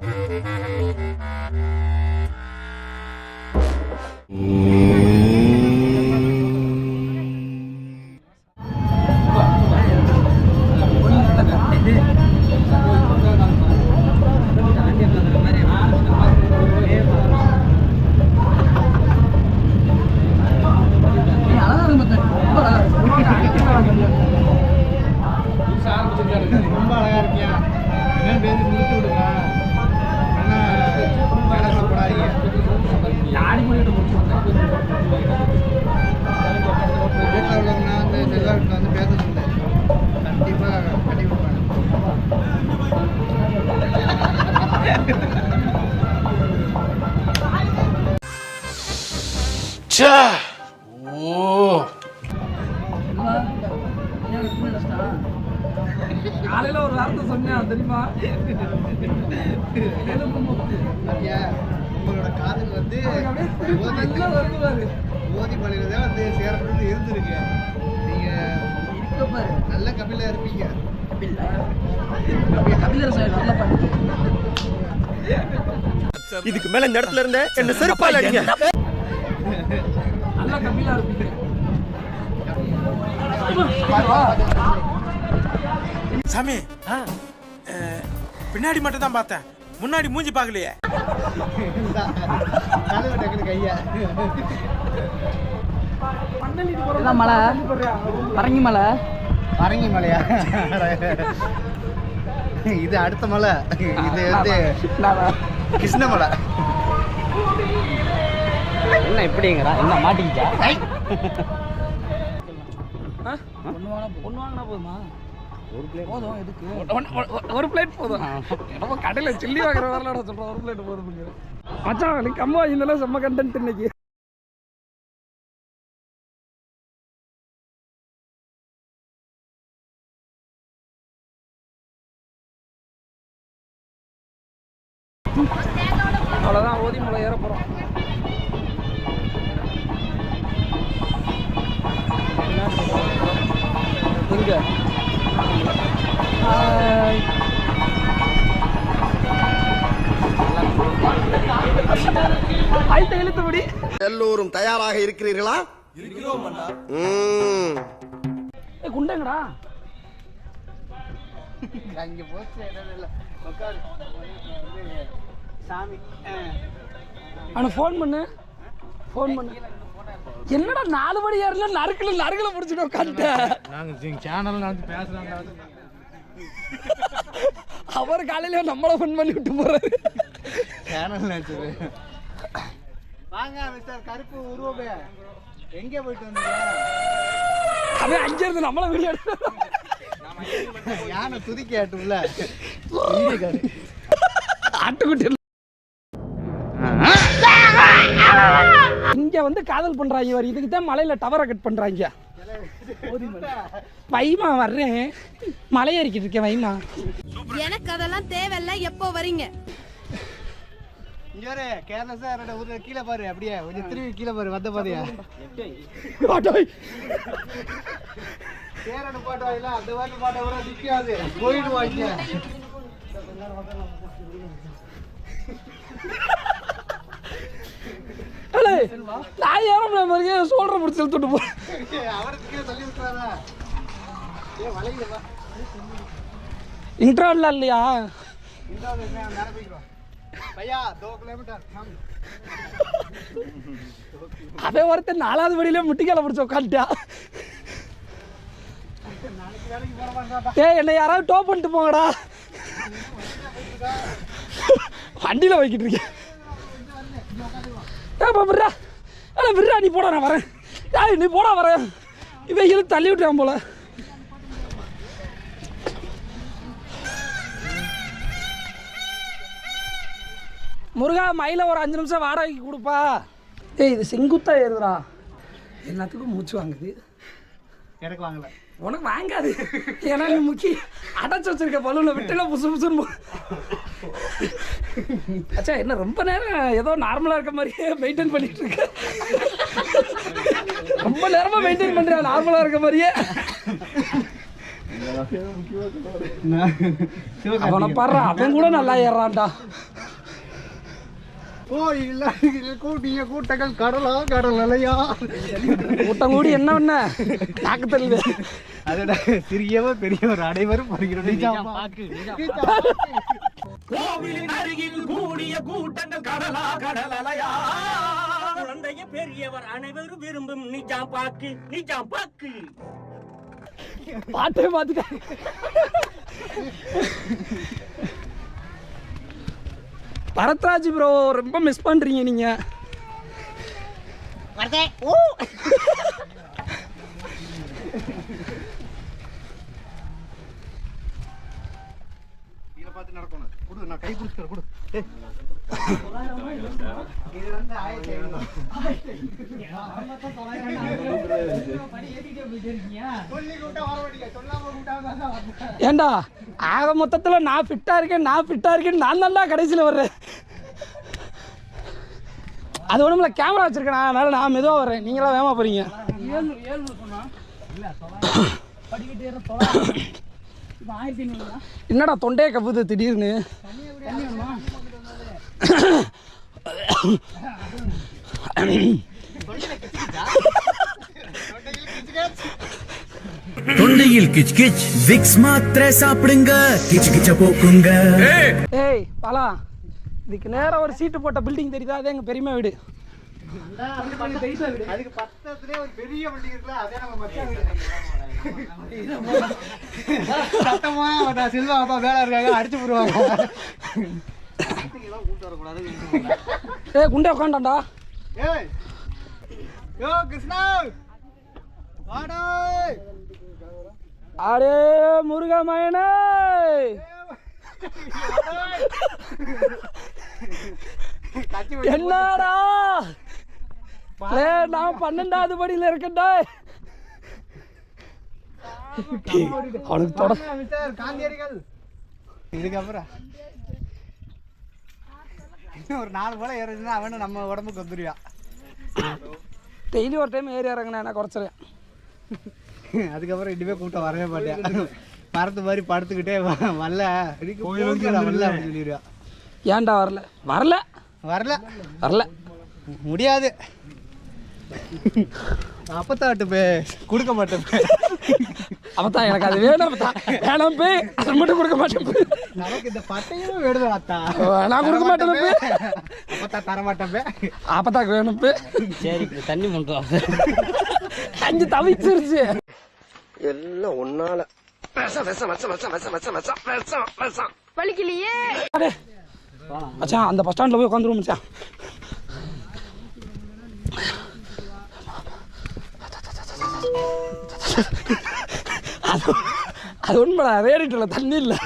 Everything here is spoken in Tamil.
ரொம்ப ஓ. காலையில ஒரு வார்த்தை சொன்னேன் தெரியுமா? உங்களோட காதல் வந்து நல்லா. ஓதி தான் வந்து சேரணும்னு இருந்திருக்கு. நீங்க நல்ல கபிலா இருப்பீங்க. இதுக்கு மேல இந்த இடத்துல இருந்த என்ன செருப்பால் அடிங்க சாமி பின்னாடி மட்டும் தான் பார்த்தேன். முன்னாடி மூஞ்சி பார்க்கலையே. மலை? பரங்கி மலை? பரங்கி மலையா? இது அடுத்த மலை. இது வந்து கிருஷ்ணமலை. என்ன இப்படிங்கிறா? என்ன மாட்டிக்கிச்சா? ஒன்று வாங்கினா போதுமா? ஒரு பிளேட் போதும் எதுக்கு? ஒரு பிளேட் போதும். நம்ம கடையில் சில்லி வாங்குற வரலடா சொல்கிறோம் ஒரு பிளேட் போதும் மச்சான் நீ கம்மா இருந்தாலும் செம்ம கண்டென்ட் இன்னைக்கு. இழுத்துபடி எல்லோரும் தயாராக இருக்கிறீர்களா? ம். குண்டங்கடா. அங்க போச்சு இடம் இல்ல. உட்காரு சாமி. அவனை ஃபோன் பண்ணு. ஃபோன் பண்ணு. என்னடா நாலு மணி ஏறல நறுக்கல நறுக்கல முடிச்சுட்டு உட்காந்துட்டேன் நாங்க சேனல் நடந்து பேசுறாங்க. அவர் காலையில நம்மள ஃபோன் பண்ணி விட்டு போறாரு. சேனல் நினைச்சது வாங்க மிஸ்டர். கருப்பு உருவமே. எங்க போயிட்டு வந்தீங்க? அவன் அங்க இருந்து நம்மள வீடியோ யானை துதி கேட்டுல ஆட்டுக்குட்டி இங்க வந்து காதல் பண்றாங்க இவர். இதுக்கு தான் மலையில டவரை கட் பண்றாங்க. வைமா வர்றேன். மலை ஏறிக்கிட்டு இருக்கேன் வைமா. எனக்கு அதெல்லாம் தேவையில்ல. எப்போ வரீங்க? இங்க ஒரு கேர்லெஸ்ஸா யாரோட ஊர்ல கீழே பாரு அப்படியே கொஞ்சம் திரும்பி கீழே பாரு வந்த பாதியா கேரடு பாட்டு வாயில அந்த பாட்டு பாட்ட கூட நிக்காது. போயிட்டு வாங்க நான் ஏற மாதிரி சோல்ற முடிச்சு இழுத்துட்டு போ. அவருக்கு தள்ளி விட்டுறாரா ஏ இன்ட்ரோல இல்லையா? இந்தாவது என்ன போய்க்கிறோம் பையா தோ கிலோமீட்டர் हम ஒருத்தன் நாலாவது படியில முட்டிக்கால பிடிச்சி உட்காந்துட்டா ஏ என்னை யாராவது டோ பண்ணிட்டு போங்கடா. வண்டியில் வைக்கிட்டு இருக்கேன். ஏப்பா விட்றா. ஏடா விட்றா நீ போடா நான் வரேன். ஏய் நீ போடா வரேன். இவைகளும் தள்ளி விட்டுறான் போல. முருகா மயில ஒரு அஞ்சு நிமிஷம் வாடகைக்கு கொடுப்பா. ஏய் இது செங்குத்தா ஏறுதுடா. எல்லாத்துக்கும் மூச்சு வாங்குது. எனக்கு வாங்கல. உனக்கு வாங்காது. ஏன்னா நீ முக்கி அடைச்சு வச்சிருக்க பலூனை விட்டுல புசு புசுன்னு அச்சா என்ன ரொம்ப நேரம் ஏதோ நார்மலா இருக்க மாதிரியே மெயின்டைன் பண்ணிட்டு இருக்க. ரொம்ப நேரமா மெயின்டைன் பண்றியா? நார்மலா இருக்க மாதிரியே. அவனை பாடுற அவன் கூட நல்லா ஏறான்டா கோயில் கூட்டிய கூட்டங்கள் கடலா கடல் அலையா கூட்டம் கூடி என்ன பண்ண? நாக்கு தள்ளுது அதோட சிறியவர் பெரியவர் அனைவரும் வருகிறோம். கோவிலின் அருகில் கூடிய கூட்டங்கள் கடலா கடலலையா? குழந்தைய பெரியவர் அனைவரும் விரும்பும் நிஜாம் பாக்கு நிஜாம் பாக்கு. பாட்டே பார்த்துக்க பரத்ராஜ் ப்ரோ ரொம்ப மிஸ் பண்றீங்க நீங்க. கீழே பார்த்து நடக்கணும். கொடு நான் கை பிடிச்சிக்கிறேன் கொடு. ஏண்டா? ஆக மொத்தத்தில் நான் ஃபிட்டாக இருக்கேன் நான் ஃபிட்டாக இருக்கேன் நான் நல்லா கடைசியில் வர்றேன். அது ஒன்றும் கேமரா வச்சிருக்கேன் அதனால நான் மெதுவாக வர்றேன். நீங்களாம் வேகமாக போகிறீங்க என்னடா தொண்டையே கப்புது திடீர்னு? தொண்டையில் கிச் கிச் விக்ஸ் மாத்திரை சாப்பிடுங்க. கிச் கிச்ச போக்குங்க. ஏய் பாலா இதுக்கு நேரா ஒரு சீட்டு போட்ட பில்டிங் தெரியுதா? அதே எங்கள் பெரியம்மா வீடு. அதுக்கு பக்கத்துலயே ஒரு பெரிய வண்டி இருக்குல்ல அதே நம்ம மச்சான் வீடு. சத்தமா செல்வா அப்பா வேலை இருக்காங்க அடிச்சு போடுவாங்க ஏய் குண்டே உட்காண்டாண்டா ஏய் யோ கிருஷ்ணா. வாடா. அடே முருகமயனே என்னடா? டேய், நான் பன்னெண்டாவது படியில இருக்கேன்டா. அவனுக்கு தொட மிஸ்டர் காந்தியடிகள். இதுக்கப்புறம். இன்னும் ஒரு நாலு போல ஏறிச்சுன்னா அவனு நம்ம உடம்புக்கு வந்துருவான் டெய்லி ஒரு டைம் ஏறி இறங்கினேன் நான் குறைச்சிறேன் அதுக்கப்புறம் இனிமே கூட்டம் வரவே மாட்டேன். மரத்து மாதிரி படுத்துக்கிட்டே வரல. வரல அப்படின்னு சொல்லிடுவான் ஏன்டா வரல? வரல. வரல. வரல. முடியாது. அப்பத்தாட்டு பே கொடுக்க மாட்டேன். அவத்தான் எனக்கு அது வேணும் அவத்தான் வேணாம் போய் அதை மட்டும் கொடுக்க மாட்டேன் நமக்கு இந்த பட்டையும் வேணும் அத்தா. நான் கொடுக்க மாட்டேன் அப்பத்தா தர மாட்டேன் அப்பத்தாக்கு வேணும் சரி தண்ணி பண்ணுறோம் அஞ்சு தவிச்சிருச்சு. எல்லாம் ஒன்னால. வலிக்கலையே. மச்சான் அந்த பஸ் ஸ்டாண்டில் போய் உட்காந்துருவோம் மச்சான் அது அது உண்மைடா ரேடிட்டில் தண்ணி இல்லை.